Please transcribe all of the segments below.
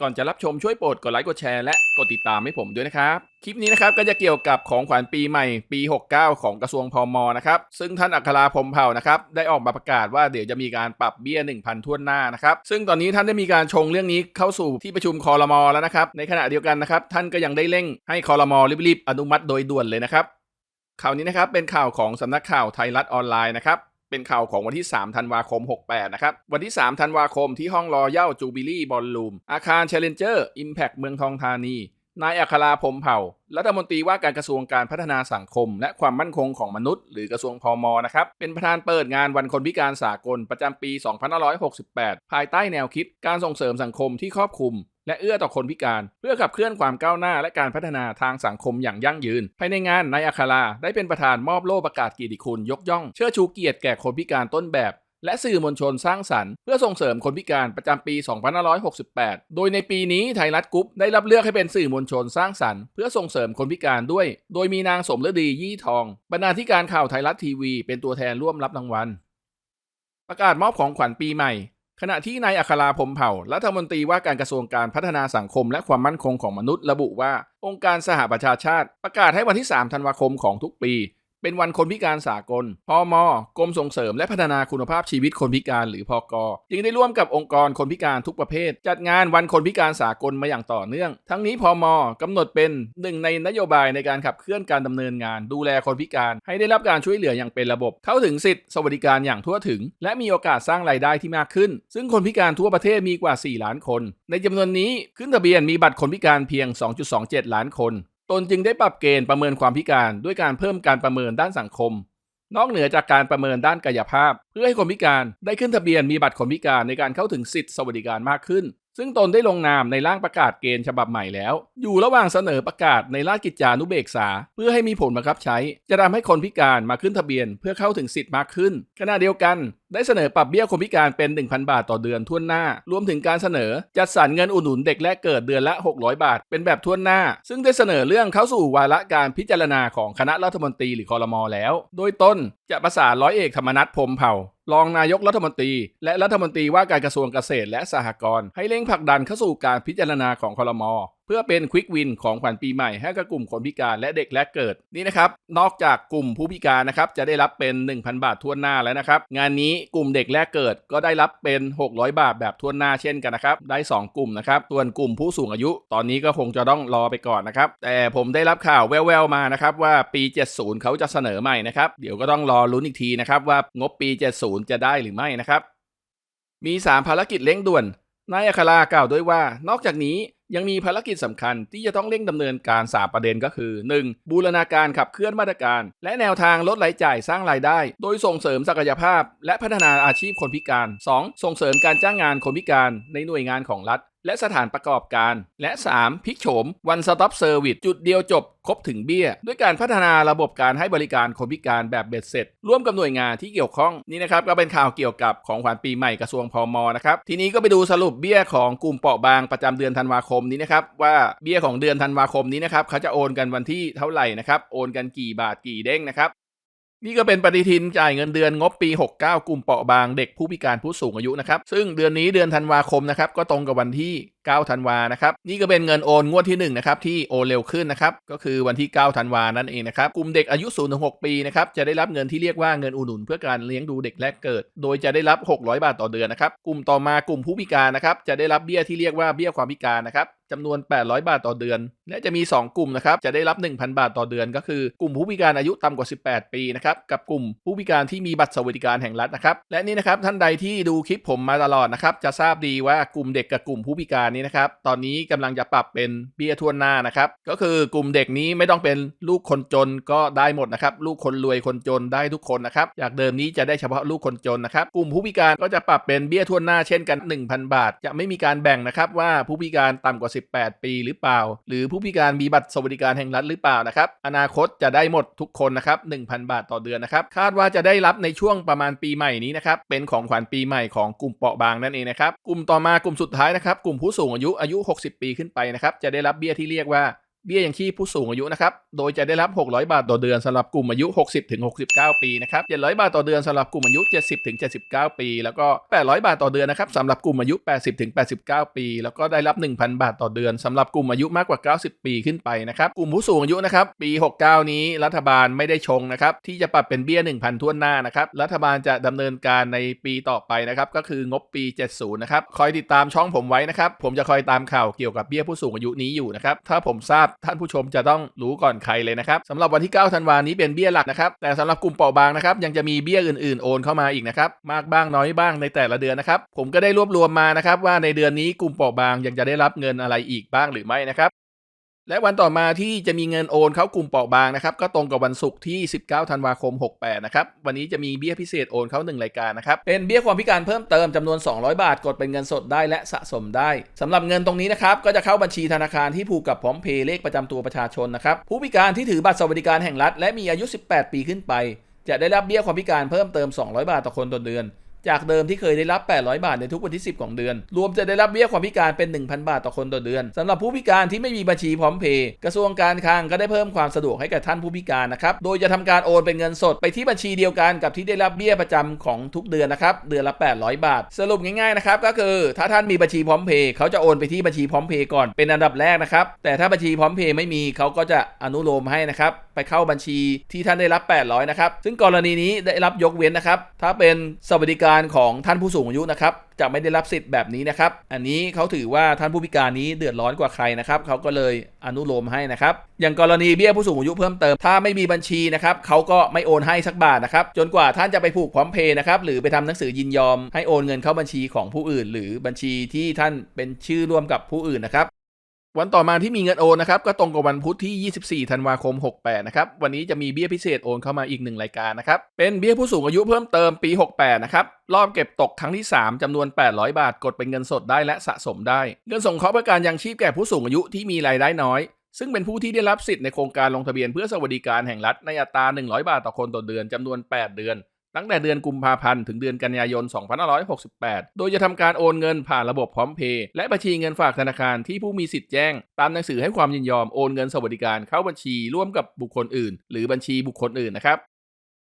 ก่อนจะรับชมช่วยโปรดกดไลค์กดแชร์และกดติดตามให้ผมด้วยนะครับ คลิปนี้นะครับก็จะเกี่ยวกับของขวัญปีใหม่ปี 69 ของกระทรวงพมนะครับ ซึ่งท่านอัคราพรมเผ่านะครับได้ออกมาประกาศว่าเดี๋ยวจะมีการปรับเบี้ย 1,000ทั่วหน้านะครับ ซึ่งตอนนี้ท่านได้มีการชงเรื่องนี้เข้าสู่ที่ประชุมคอรมอแล้วนะครับ ในขณะเดียวกันนะครับท่านก็ยังได้เร่งให้คอรมอรีบๆอนุมัติโดยด่วนเลยนะครับข่าวนี้นะครับเป็นข่าวของสำนักข่าวไทยรัฐออนไลน์นะครับ เป็นข่าวของวันที่ 3 ธันวาคม 68 นะครับ วันที่ 3 ธันวาคมที่ห้องรอเย่าจูบิลี่บอลลูม อาคารเชลเลนเจอร์อิมแพคเมืองทองธานี นายอัคราพรมเผ่า รัฐมนตรีว่าการกระทรวงการพัฒนาสังคม และความมั่นคงของมนุษย์ หรือกระทรวงพมนะครับ เป็นประธานเปิดงานวันคนพิการสากลประจำปี 2568 ภายใต้แนวคิดการส่งเสริมสังคมที่ครอบคลุม และเอื้อต่อคนพิการ เพื่อขับเคลื่อนความก้าวหน้าและการพัฒนาทางสังคมอย่างยั่งยืน ภายในงานนายอัคราได้เป็นประธานมอบโล่ประกาศกียรติคุณยกย่อง เชิดชูเกียรติแก่คนพิการต้นแบบ และสื่อมวลชนสร้างสรรค์เพื่อส่งเสริมคนพิการประจำปี 2568 โดยในปีนี้ไทยรัฐกรุ๊ปได้รับเลือกให้เป็นสื่อมวลชนสร้างสรรค์เพื่อส่งเสริมคนพิการด้วย โดยมีนางสมฤดียี่ทอง บรรณาธิการข่าวไทยรัฐทีวี เป็นตัวแทนร่วมรับรางวัล ประกาศมอบของขวัญปีใหม่ขณะที่นายอัคราพรมเผ่ารัฐมนตรีว่าการกระทรวงการพัฒนาสังคมและความมั่นคงของมนุษย์ระบุว่า องค์การสหประชาชาติ ประกาศให้วันที่ 3 ธันวาคมของทุกปี เป็นวันคนพิการสากลพมกรมส่งเสริมและพัฒนาคุณภาพชีวิตคนพิการหรือพกจึงได้ร่วมกับองค์กรคนพิการทุกประเภท จัดงานวันคนพิการสากลมาอย่างต่อเนื่อง ทั้งนี้พมกำหนดเป็นหนึ่งในนโยบายในการขับเคลื่อนการดำเนินงาน ดูแลคนพิการ ให้ได้รับการช่วยเหลืออย่างเป็นระบบ เข้าถึงสิทธิสวัสดิการอย่างทั่วถึง และมีโอกาสสร้างรายได้ที่มากขึ้น ซึ่งคนพิการทั่วประเทศมีกว่า 4 ล้านคน ในจำนวนนี้ขึ้นทะเบียนมีบัตรคนพิการเพียง 2.27 ล้านคน ตนจึงได้ปรับเกณฑ์ประเมินความพิการด้วยการเพิ่มการประเมินด้านสังคม นอกเหนือจากการประเมินด้านกายภาพ เพื่อให้คนพิการได้ขึ้นทะเบียนมีบัตรคนพิการในการเข้าถึงสิทธิสวัสดิการมากขึ้น ซึ่งตนได้ลงนามในร่างประกาศเกณฑ์ฉบับใหม่แล้ว อยู่ระหว่างเสนอประกาศในราชกิจจานุเบกษา เพื่อให้มีผลบังคับใช้ จะทำให้คนพิการมาขึ้นทะเบียน เพื่อเข้าถึงสิทธิ์มากขึ้น ขณะเดียวกัน ได้เสนอปรับเบี้ยคนพิการเป็น 1,000 บาทต่อเดือนทั่วหน้า รวมถึงการเสนอจัดสรรเงินอุดหนุนเด็กแรกเกิดเดือนละ 600 บาท เป็นแบบทั่วหน้า ซึ่งได้เสนอเรื่องเข้าสู่วาระการพิจารณาของคณะรัฐมนตรีหรือคอรมอแล้ว โดยต้นจะประสานร้อยเอกธรรมนัฐพรมเผ่า รองนายกรัฐมนตรี และรัฐมนตรีว่าการกระทรวงเกษตรและสหกรณ์ให้เร่งผลักดันเข้าสู่การพิจารณาของคอรมอ เพื่อเป็นควิกวินของขวัญปีใหม่ให้กับกลุ่มคนพิการและเด็กแรกเกิดนี่นะครับ นอกจากกลุ่มผู้พิการนะครับจะได้รับเป็น 1,000 บาททั่วหน้าแล้วนะครับ งานนี้กลุ่มเด็กแรกเกิดก็ได้รับเป็น 600 บาทแบบทั่วหน้าเช่นกันนะครับ ได้ 2 กลุ่มนะครับ ส่วนกลุ่มผู้สูงอายุ ตอนนี้ก็คงจะต้องรอไปก่อนนะครับ แต่ผมได้รับข่าวแว่วๆมานะครับว่าปี 70 เขาจะเสนอใหม่นะครับ เดี๋ยวก็ต้องรอลุ้นอีกทีนะครับว่างบปี 70 จะได้หรือไม่นะครับ มี 3 ภารกิจเร่งด่วนนายอัครากล่าวด้วยว่านอกจากนี้ ยังมีภารกิจสำคัญที่จะต้องเร่งดำเนินการ 3 ประเด็นก็คือ 1. บูรณาการขับเคลื่อนมาตรการ และแนวทางลดรายจ่ายสร้างรายได้ โดยส่งเสริมศักยภาพ และพัฒนาอาชีพคนพิการ 2. ส่งเสริมการจ้างงานคนพิการในหน่วยงานของรัฐ และสถานประกอบการ และ 3. พลิกโฉม One Stop Service จุดเดียวจบ ครบถึงเบี้ย ด้วยการพัฒนาระบบการให้บริการคนพิการแบบเบ็ดเสร็จ ร่วมกับหน่วยงานที่เกี่ยวข้องนี่นะครับก็เป็นข่าวเกี่ยวกับของขวัญปีใหม่กระทรวงพมนะครับทีนี้ก็ไปดูสรุปเบี้ยของกลุ่มเปราะบางประจำเดือนธันวาคมนี้นะครับว่าเบี้ยของเดือนธันวาคมนี้นะครับเขาจะโอนกันวันที่เท่าไหร่นะครับโอนกันกี่บาทกี่เด้งนะครับ นี่ก็เป็นปฏิทินจ่ายเงินเดือนงบปี 69 กลุ่มเปราะบางเด็กผู้พิการผู้สูงอายุนะครับ ซึ่งเดือนนี้เดือนธันวาคมนะครับก็ตรงกับวันที่ 9ธันวานะครับนี่ก็เป็นเงินโอนงวดที่1นะครับที่โอนเร็วขึ้นนะครับก็คือวันที่9ธันวานั่นเองนะครับกลุ่มเด็กอายุ0ถึง6ปีนะครับจะได้รับเงินที่เรียกว่าเงินอุดหนุนเพื่อการเลี้ยงดูเด็กแรกเกิด โดยจะได้รับ 600 บาทต่อเดือนนะครับกลุ่มต่อมากลุ่มผู้พิการนะครับจะได้รับเบี้ยที่เรียกว่าเบี้ยความพิการนะครับจำนวน 800 บาทต่อเดือน และจะมี 2 กลุ่มนะครับ จะได้รับ 1,000 บาทต่อเดือน ก็คือกลุ่มผู้พิการอายุต่ำกว่า 18 ปีนะครับ กับกลุ่มผู้พิการที่มีบัตรสวัสดิการแห่งรัฐนะครับ และนี่นะครับท่านใดที่ดูคลิปผมมาตลอดนะครับ จะทราบดีว่ากลุ่มเด็กกับกลุ่มผู้พิการนี้นะครับ ตอนนี้กำลังจะปรับเป็นเบี้ยทวนหน้านะครับ ก็คือกลุ่มเด็กนี้ไม่ต้องเป็นลูกคนจนก็ได้หมดนะครับ ลูกคนรวยคนจนได้ทุกคนนะครับ จากเดิมนี้จะได้เฉพาะลูกคนจนนะครับ กลุ่มผู้พิการก็จะปรับเป็นเบี้ยทวนหน้าเช่นกัน 1,000 บาท จะไม่มีการแบ่งนะครับว่าผู้พิการต่ำกว่า 18 ปีหรือเปล่า หรือผู้พิการมีบัตรสวัสดิการแห่งรัฐหรือเปล่านะครับ อนาคตจะได้หมดทุกคนนะครับ1,000 บาทต่อเดือนนะครับ คาดว่าจะได้รับในช่วงประมาณปีใหม่นี้นะครับ เป็นของขวัญปีใหม่ของกลุ่มเปราะบางนั่นเองนะครับ กลุ่มต่อมากลุ่มสุดท้ายนะครับ กลุ่มผู้สูงสูงอายุอายุ 60 ปีขึ้นไปนะครับ จะได้รับเบี้ยที่เรียกว่า เบี้ยยังชีพผู้สูงอายุนะครับ โดยจะได้รับ 600 บาทต่อเดือนสำหรับกลุ่มอายุ 60-69 ปีนะครับ 700 บาทต่อเดือนสำหรับกลุ่มอายุ 70-79 ปี แล้วก็ 800 บาทต่อเดือนนะครับสำหรับกลุ่มอายุ 80-89 ปี แล้วก็ได้รับ 1,000 บาทต่อเดือนสำหรับกลุ่มอายุมากกว่า 90 ปีขึ้นไปนะครับ กลุ่มผู้สูงอายุนะครับ ปี 69 นี้รัฐบาลไม่ได้ชงนะครับ ที่จะปรับเป็นเบี้ย 1,000ทั่วหน้านะครับ รัฐบาลจะดำเนินการในปีต่อไปนะครับ ก็คืองบปี 70 นะครับ คอยติดตามช่องผมไว้นะครับ ผมจะคอยตามข่าวเกี่ยวกับเบี้ยผู้สูงอายุนี้อยู่นะครับ ถ้าผมทราบท่านผู้ชมจะต้องรู้ก่อนใครเลยนะครับสำหรับวันที่ 9 ธันวานี้เป็นเบี้ยหลักนะครับ แต่สำหรับกลุ่มเปราะบางนะครับ ยังจะมีเบี้ยอื่นๆ โอนเข้ามาอีกนะครับ มากบ้างน้อยบ้างในแต่ละเดือนนะครับ ผมก็ได้รวบรวมมานะครับว่าในเดือนนี้กลุ่มเปราะบางยังจะได้รับเงินอะไรอีกบ้างหรือไม่นะครับ และวันต่อมาที่จะมีเงินโอนเข้ากลุ่มเปราะบางนะครับ ก็ตรงกับวันศุกร์ที่ 19 ธันวาคม 68 นะครับ วันนี้จะมีเบี้ยพิเศษโอนเข้า 1 รายการนะครับ เป็นเบี้ยความพิการเพิ่มเติมจำนวน 200 บาท กดเป็นเงินสดได้และสะสมได้สำหรับเงินตรงนี้นะครับ ก็จะเข้าบัญชีธนาคารที่ผูกกับพร้อมเพย์เลขประจำตัวประชาชนนะครับ ผู้พิการที่ถือบัตรสวัสดิการแห่งรัฐ และมีอายุ 18 ปีขึ้นไป จะได้รับเบี้ยความพิการเพิ่มเติม 200 บาทต่อคนต่อเดือน จากเดิมที่เคยได้รับ 800 บาทในทุกวันที่ 10 ของเดือน รวมจะได้รับเบี้ยความพิการเป็น 1,000 บาทต่อคนต่อเดือนสำหรับผู้พิการที่ไม่มีบัญชีพร้อมเพย์กระทรวงการคลังก็ได้เพิ่มความสะดวกให้กับท่านผู้พิการนะครับ โดยจะทำการโอนเป็นเงินสดไปที่บัญชีเดียวกันกับที่ได้รับเบี้ยประจำของทุกเดือนนะครับ เดือนละ 800 บาท สรุปง่ายๆนะครับก็คือถ้าท่านมีบัญชีพร้อมเพย์เขาจะโอนไปที่บัญชีพร้อมเพย์ก่อนเป็นอันดับแรกนะครับ แต่ถ้าบัญชีพร้อมเพย์ไม่มีเขาก็จะอนุโลมให้นะครับไปเข้าบัญชีที่ท่านได้รับ 800นะครับซึ่งกรณีนี้ได้รับยกเว้นนะครับถ้าเป็นสวัสดิการการของท่านผู้สูงอายุนะครับจะไม่ได้รับสิทธิ์แบบนี้นะครับ อันนี้เขาถือว่าท่านผู้พิการนี้เดือดร้อนกว่าใครนะครับเขาก็เลยอนุโลมให้นะครับ อย่างกรณีเบี้ยผู้สูงอายุเพิ่มเติม ถ้าไม่มีบัญชีนะครับเขาก็ไม่โอนให้สักบาทนะครับ จนกว่าท่านจะไปผูกพร้อมเพย์นะครับ หรือไปทำหนังสือยินยอม ให้โอนเงินเข้าบัญชีของผู้อื่น หรือบัญชีที่ท่านเป็นชื่อร่วมกับผู้อื่นนะครับ วันต่อมาที่มีเงินโอนนะครับก็ตรงกับวันพุธที่ 24 ธันวาคม 68 นะครับ วันนี้จะมีเบี้ยพิเศษโอนเข้ามาอีกหนึ่งรายการนะครับ เป็นเบี้ยผู้สูงอายุเพิ่มเติมปี 68 นะครับ รอบเก็บตกครั้งที่ 3จำนวน 800 บาท กดเป็นเงินสดได้และสะสมได้ เงินส่งเคราะห์เพื่อการยังชีพแก่ผู้สูงอายุที่มีรายได้น้อย ซึ่งเป็นผู้ที่ได้รับสิทธิ์ในโครงการลงทะเบียนเพื่อสวัสดิการแห่งรัฐในอัตรา 100 บาทต่อคนต่อเดือนจำนวน 8 เดือน ตั้งแต่เดือนกุมภาพันธ์ถึงเดือนกันยายน 2568 โดยจะทำการโอนเงินผ่านระบบพร้อมเพย์และบัญชีเงินฝากธนาคารที่ผู้มีสิทธิ์แจ้ง ตามหนังสือให้ความยินยอมโอนเงินสวัสดิการเข้าบัญชีร่วมกับบุคคลอื่น หรือบัญชีบุคคลอื่นนะครับ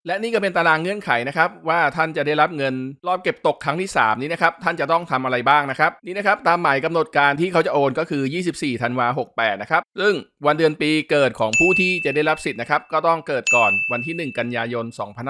และนี่ก็เป็นตารางเงื่อนไขนะครับว่าท่านจะได้รับเงินรอบเก็บตกครั้งที่ 3 นี้นะครับท่านจะต้องทำอะไรบ้างนะครับนี่นะครับตามหมายกำหนดการที่เขาจะโอนก็คือ 24ธันวา68นะครับซึ่งวันเดือนปีเกิดของผู้ที่จะได้รับสิทธิ์นะครับก็ต้องเกิดก่อนวันที่ 1 กันยายน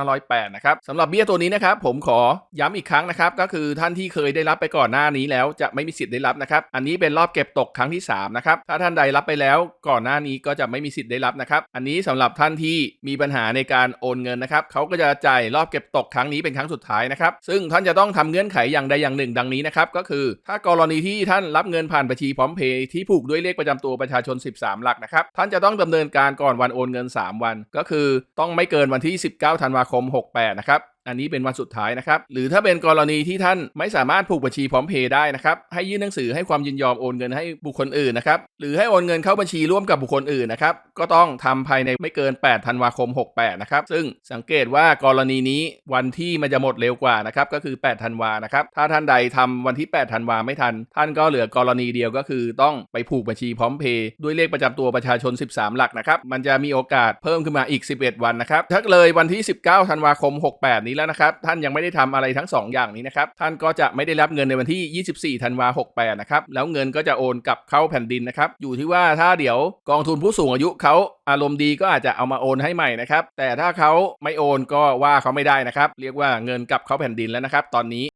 2508นะครับสำหรับเบี้ยตัวนี้นะครับผมขอย้ำอีกครั้งนะครับก็คือท่านที่เคยได้รับไปก่อนหน้านี้แล้วจะไม่มีสิทธิ์ได้รับนะครับอันนี้เป็นรอบเก็บตกครั้งที่3นะครับถ้าท่านใดรับไปแล้วก่อนหน้านี้ก็จะไม่มีสิทธิ์ได้รับนะครับอันนี้สำหรับท่านที่มีปัญหาในการโอนเงินนะครับเขาก็จะจ่ายรอบเก็บตกครั้งนี้เป็นครั้งสุดท้ายนะครับ ซึ่งท่านจะต้องทำเงื่อนไขอย่างใดอย่างหนึ่ง ดังนี้นะครับ ก็คือ ถ้ากรณีที่ท่านรับเงินผ่านบัญชีพร้อมเพย์ที่ผูกด้วยเลขประจำตัวประชาชน 13 หลักนะครับ ท่านจะต้องดำเนินการก่อนวันโอนเงิน 3 วัน ก็คือต้องไม่เกินวันที่ 19 ธันวาคม 68 นะครับ อันนี้เป็นวันสุดท้ายนะครับ หรือถ้าเป็นกรณีที่ท่านไม่สามารถผูกบัญชีพร้อมเพย์ได้นะครับ ให้ยื่นหนังสือให้ความยินยอมโอนเงินให้บุคคลอื่นนะครับ หรือให้โอนเงินเข้าบัญชีร่วมกับบุคคลอื่นนะครับ ก็ต้องทำภายในไม่เกิน 8 ธันวาคม 68 นะครับ ซึ่งสังเกตว่ากรณีนี้วันที่มันจะหมดเร็วกว่านะครับ ก็คือ 8 ธันวานะครับ ถ้าท่านใดทำวันที่ 8 ธันวาไม่ทัน ท่านก็เหลือกรณีเดียวก็คือต้องไปผูกบัญชีพร้อมเพย์ด้วยเลขประจำตัวประชาชน 13 หลักนะครับ มันจะมีโอกาสเพิ่มขึ้นมาอีก 11 วันนะครับ ถ้าเลยวันที่ 19 ธันวาคม 68 นี้แล้วนะครับ ท่านยังไม่ได้ทำอะไรทั้ง 2 อย่างนี้นะครับ ท่านก็จะไม่ได้รับเงินในวันที่ 24ธันวาคม68 นะครับ แล้วเงินก็จะโอนกลับเข้าแผ่นดินนะครับ อยู่ที่ว่าถ้าเดี๋ยวกองทุนผู้สูงอายุเขาอารมณ์ดีก็อาจจะเอามาโอนให้ใหม่นะครับ แต่ถ้าเขาไม่โอนก็ว่าเขาไม่ได้นะครับ เรียกว่าเงินกลับเข้าแผ่นดินแล้วนะครับ ตอนนี้